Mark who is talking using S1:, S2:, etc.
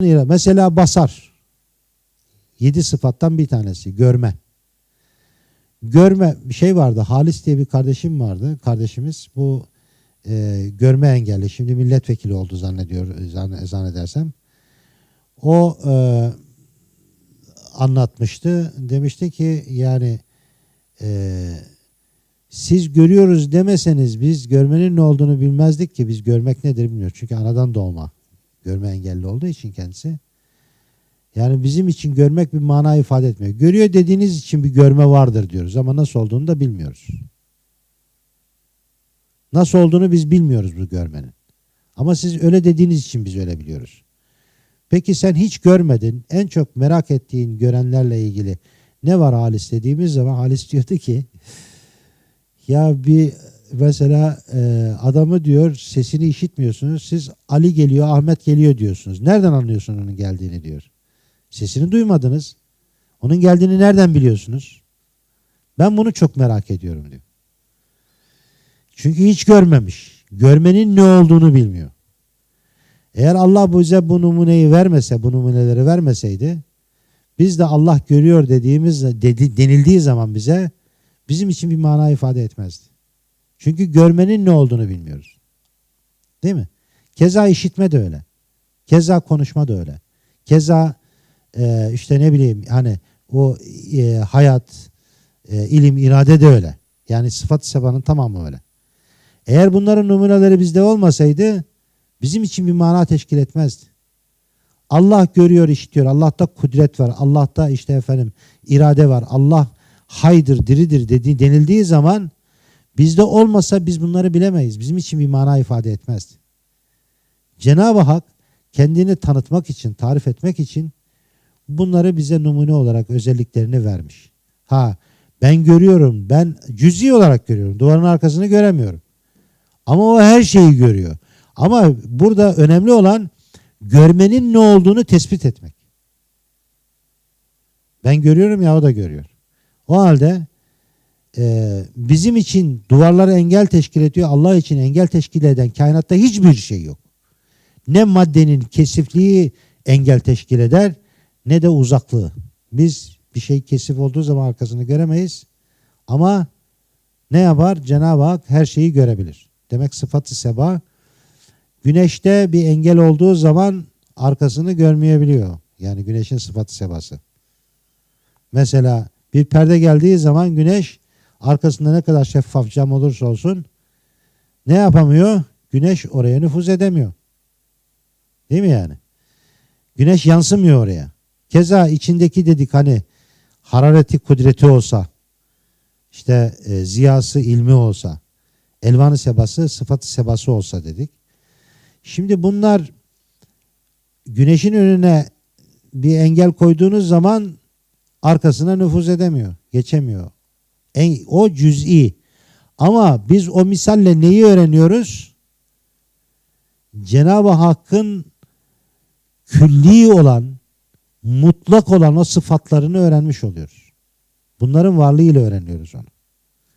S1: Mesela basar. Yedi sıfattan bir tanesi. Görme. Görme bir şey vardı. Halis diye bir kardeşim vardı. Kardeşimiz bu e, görme engelli. Şimdi milletvekili oldu zannediyor zann- zannedersem. O e, anlatmıştı. Demişti ki yani e, siz görüyoruz demeseniz biz görmenin ne olduğunu bilmezdik ki biz görmek nedir bilmiyoruz. Çünkü anadan doğma görme engelli olduğu için kendisi. Yani bizim için görmek bir mana ifade etmiyor. Görüyor dediğiniz için bir görme vardır diyoruz ama nasıl olduğunu da bilmiyoruz. Nasıl olduğunu biz bilmiyoruz bu görmenin. Ama siz öyle dediğiniz için biz öyle biliyoruz. Peki sen hiç görmedin. En çok merak ettiğin görenlerle ilgili ne var Halis dediğimiz zaman Halis diyordu ki ya bir mesela e, adamı diyor sesini işitmiyorsunuz. Siz Ali geliyor, Ahmet geliyor diyorsunuz. Nereden anlıyorsun onun geldiğini diyor. Sesini duymadınız. Onun geldiğini nereden biliyorsunuz? Ben bunu çok merak ediyorum diyor. Çünkü hiç görmemiş. Görmenin ne olduğunu bilmiyor. Eğer Allah bize bu numuneyi vermese, bu numuneleri vermeseydi, biz de Allah görüyor dediğimiz dedi, denildiği zaman bize bizim için bir mana ifade etmezdi. Çünkü görmenin ne olduğunu bilmiyoruz. Değil mi? Keza işitme de öyle. Keza konuşma da öyle. Keza e, işte ne bileyim hani o e, hayat, e, ilim, irade de öyle. Yani sıfat-ı sebanın tamamı öyle. Eğer bunların numuneleri bizde olmasaydı bizim için bir mana teşkil etmezdi. Allah görüyor, işitiyor. Allah'ta kudret var. Allah'ta işte efendim irade var. Allah haydır, diridir dedi, denildiği zaman bizde olmasa biz bunları bilemeyiz. Bizim için bir mana ifade etmezdi. Cenab-ı Hak kendini tanıtmak için, tarif etmek için bunları bize numune olarak özelliklerini vermiş. Ha ben görüyorum, ben cüzi olarak görüyorum. Duvarın arkasını göremiyorum. Ama o her şeyi görüyor. Ama burada önemli olan görmenin ne olduğunu tespit etmek. Ben görüyorum ya o da görüyor. O halde e, bizim için duvarları engel teşkil ediyor. Allah için engel teşkil eden kainatta hiçbir şey yok. Ne maddenin kesifliği engel teşkil eder ne de uzaklığı. Biz bir şey kesif olduğu zaman arkasını göremeyiz. Ama ne yapar? Cenab-ı Hak her şeyi görebilir. Demek sıfatı seba güneşte bir engel olduğu zaman arkasını görmeyebiliyor. Yani güneşin sıfatı sebası. Mesela bir perde geldiği zaman güneş arkasında ne kadar şeffaf cam olursa olsun ne yapamıyor? Güneş oraya nüfuz edemiyor. Değil mi yani? Güneş yansımıyor oraya. Keza içindeki dedik hani harareti kudreti olsa işte e, ziyası ilmi olsa elvanı sebası sıfatı sebası olsa dedik. Şimdi bunlar güneşin önüne bir engel koyduğunuz zaman arkasına nüfuz edemiyor, geçemiyor. En, o cüz'i. Ama biz o misalle neyi öğreniyoruz? Cenab-ı Hakk'ın külli olan, mutlak olan o sıfatlarını öğrenmiş oluyoruz. Bunların varlığıyla öğreniyoruz onu.